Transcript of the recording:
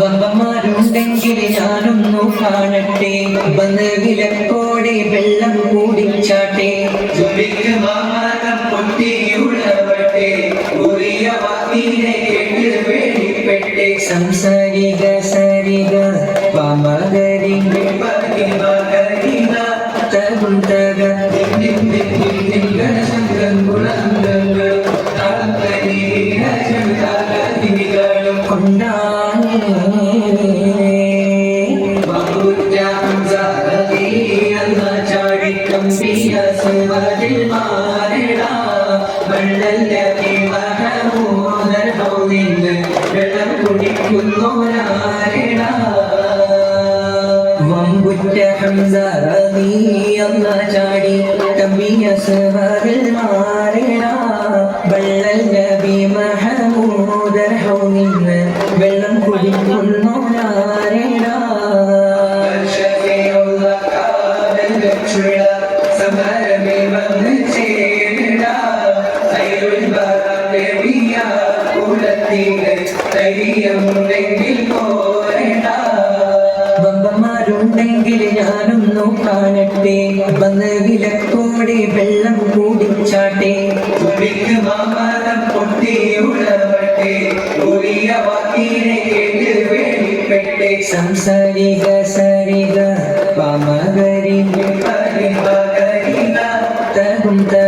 വമ്പന്മാരുണ്ടെങ്കിൽ ഞാനൊന്നു കാണട്ടെ. വന്ന് വിലക്കോടെ വെള്ളം കൂടിച്ചാട്ടെ ചുമിക്ക് മാമാകം പൊട്ടിയുള്ളവട്ടെ ഉറിയ വാക്കിനെ കേട്ട് വെളിപ്പെട്ടെ സംസാരിക സരിക ചാടി തമ്പിയ സവറിൽ മാറിട കുലത്തിലെ ധൈര്യമുണ്ടെങ്കിൽ പോരട ബമ്പന്മാരുണ്ടെങ്കിൽ ഞാനൊന്നു കാണട്ടെ. വന്ന് വിലക്കോടെ വെള്ളം കൂടിച്ചാട്ടെ തുമ്പിക്ക് മാമരം പൊട്ടിയുള്ളവട്ടെ ഉറിയ വാക്കിനെ കേട്ട് വെളിപ്പെട്ടെ സംസാരിക സരിക പമകരി പരിമകരിന തകും തക